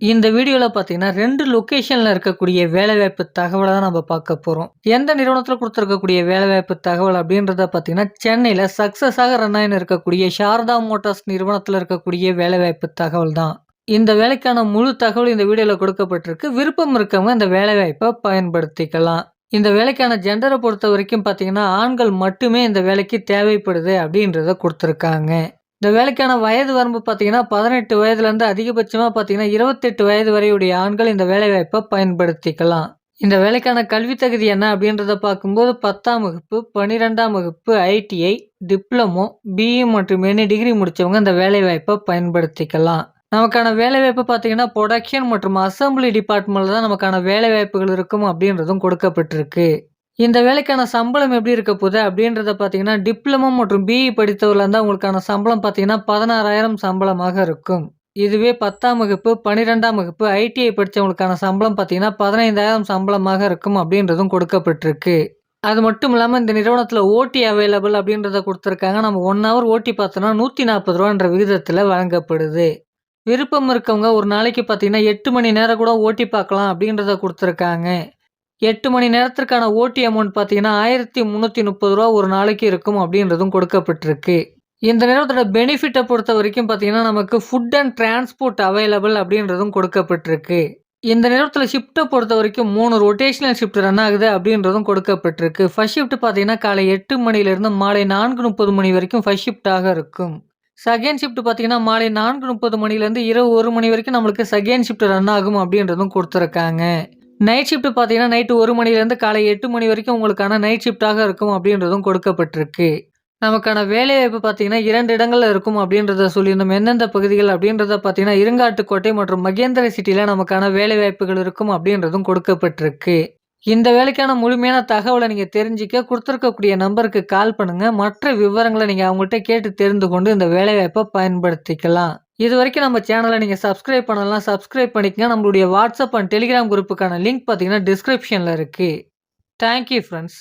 இந்த வீடியோவில் பார்த்தீங்கன்னா ரெண்டு லொக்கேஷனில் இருக்கக்கூடிய வேலைவாய்ப்பு தகவலை தான் நம்ம பார்க்க போகிறோம் எந்த நிறுவனத்தில் கொடுத்துருக்கக்கூடிய வேலைவாய்ப்பு தகவல் அப்படின்றத பார்த்தீங்கன்னா சென்னையில் சக்ஸஸாக ரன் ஆகின்னு இருக்கக்கூடிய சாரதா மோட்டார்ஸ் நிறுவனத்தில் இருக்கக்கூடிய வேலைவாய்ப்பு தகவல் தான். இந்த வேலைக்கான முழு தகவல் இந்த வீடியோவில் கொடுக்கப்பட்டிருக்கு. விருப்பம் இருக்கவங்க இந்த வேலைவாய்ப்பை பயன்படுத்திக்கலாம். இந்த வேலைக்கான ஜெண்டரை பொறுத்த வரைக்கும் பார்த்தீங்கன்னா ஆண்கள் மட்டுமே இந்த வேலைக்கு தேவைப்படுது அப்படின்றத கொடுத்துருக்காங்க. இந்த வேலைக்கான வயது வரம்பு பார்த்தீங்கன்னா பதினெட்டு வயதுலேருந்து அதிகபட்சமாக பார்த்தீங்கன்னா இருபத்தெட்டு வயது வரையுடைய ஆண்கள் இந்த வேலைவாய்ப்பை பயன்படுத்திக்கலாம். இந்த வேலைக்கான கல்வி தகுதி என்ன அப்படின்றத பார்க்கும்போது பத்தாம் வகுப்பு பன்னிரெண்டாம் வகுப்பு ஐடிஐ டிப்ளமோ பிஇ மற்றும் எனி டிகிரி முடித்தவங்க இந்த வேலைவாய்ப்பை பயன்படுத்திக்கலாம். நமக்கான வேலைவாய்ப்பு பார்த்தீங்கன்னா ப்ரொடக்ஷன் மற்றும் அசம்பிளி டிபார்ட்மெண்ட்டில் தான் நமக்கான வேலைவாய்ப்புகள் இருக்கும் அப்படின்றதும் கொடுக்கப்பட்டிருக்கு. இந்த வேலைக்கான சம்பளம் எப்படி இருக்க போகுது அப்படின்றத பார்த்தீங்கன்னா டிப்ளமோ மற்றும் பிஇ படித்தவர்கள் இருந்தால் உங்களுக்கான சம்பளம் பார்த்தீங்கன்னா பதினாறாயிரம் சம்பளமாக இருக்கும். இதுவே பத்தாம் வகுப்பு பன்னிரெண்டாம் வகுப்பு ஐடிஐ படித்தவங்களுக்கான சம்பளம் பார்த்தீங்கன்னா பதினைந்தாயிரம் சம்பளமாக இருக்கும் அப்படின்றதும் கொடுக்கப்பட்டிருக்கு. அது மட்டும் இல்லாமல் இந்த நிறுவனத்தில் ஓட்டி அவைலபிள் அப்படின்றத கொடுத்துருக்காங்க. நம்ம ஒன் ஹவர் ஓட்டி பார்த்தோன்னா நூற்றி நாற்பது ரூபான்ற விகிதத்தில் வழங்கப்படுது. விருப்பம் இருக்கவங்க ஒரு நாளைக்கு பார்த்தீங்கன்னா எட்டு மணி நேரம் கூட ஓட்டி பார்க்கலாம் அப்படின்றத கொடுத்துருக்காங்க. எட்டு மணி நேரத்திற்கான ஓட்டி அமௌண்ட் பார்த்தீங்கன்னா ஆயிரத்தி முந்நூற்றி முப்பது ரூபா ஒரு நாளைக்கு இருக்கும் அப்படின்றதும் கொடுக்கப்பட்டிருக்கு. இந்த நேரத்தோட பெனிஃபிட்டை பொறுத்த வரைக்கும் பார்த்தீங்கன்னா நமக்கு ஃபுட் அண்ட் டிரான்ஸ்போர்ட் அவைலபிள் அப்படின்றதும் கொடுக்கப்பட்டிருக்கு. இந்த நேரத்தில் ஷிஃப்ட்டை பொறுத்த வரைக்கும் மூணு ரொட்டேஷனல் ஷிஃப்ட் ரன் ஆகுது அப்படின்றதும் கொடுக்கப்பட்டிருக்கு. ஃபர்ஸ்ட் ஷிஃப்ட் பார்த்தீங்கன்னா காலை எட்டு மணிலேருந்து மாலை நான்கு முப்பது மணி வரைக்கும் ஃபர்ஸ்ட் ஷிஃப்டாக இருக்கும். செகண்ட் ஷிஃப்ட் பார்த்தீங்கன்னா மாலை நான்கு முப்பது மணிலேருந்து இரவு ஒரு மணி வரைக்கும் நம்மளுக்கு செகண்ட் ஷிஃப்ட் ரன் ஆகும் அப்படின்றதும் கொடுத்துருக்காங்க. நைட் ஷிஃப்ட் பார்த்தீங்கன்னா நைட்டு ஒரு மணிலேருந்து காலை எட்டு மணி வரைக்கும் உங்களுக்கான நைட் ஷிஃப்டாக இருக்கும் அப்படின்றதும் கொடுக்கப்பட்டிருக்கு. நமக்கான வேலைவாய்ப்பு பார்த்தீங்கன்னா இரண்டு இடங்களில் இருக்கும் அப்படின்றத சொல்லியிருந்தோம். எந்தெந்த பகுதிகள் அப்படின்றத பார்த்தீங்கன்னா இருங்காட்டுக்கோட்டை மற்றும் மகேந்திர சிட்டியில் நமக்கான வேலைவாய்ப்புகள் இருக்கும் அப்படின்றதும் கொடுக்கப்பட்டிருக்கு. இந்த வேலைக்கான முழுமையான தகவலை நீங்கள் தெரிஞ்சிக்க கொடுத்துருக்கக்கூடிய நம்பருக்கு கால் பண்ணுங்கள் மற்ற விவரங்களை நீங்கள் அவங்கள்ட்ட கேட்டு தெரிந்து கொண்டு இந்த வேலைவாய்ப்பை பயன்படுத்திக்கலாம். இது வரைக்கும் நம்ம சேனலை நீங்கள் சப்ஸ்கிரைப் பண்ணலாம் சப்ஸ்கிரைப் பண்ணிக்கங்க. நம்மளுடைய வாட்ஸ்அப் அண்ட் டெலிகிராம் குரூப்புக்கான லிங்க் பார்த்தீங்கன்னா டிஸ்கிரிப்ஷனில் இருக்குது தேங்க்யூ ஃப்ரெண்ட்ஸ்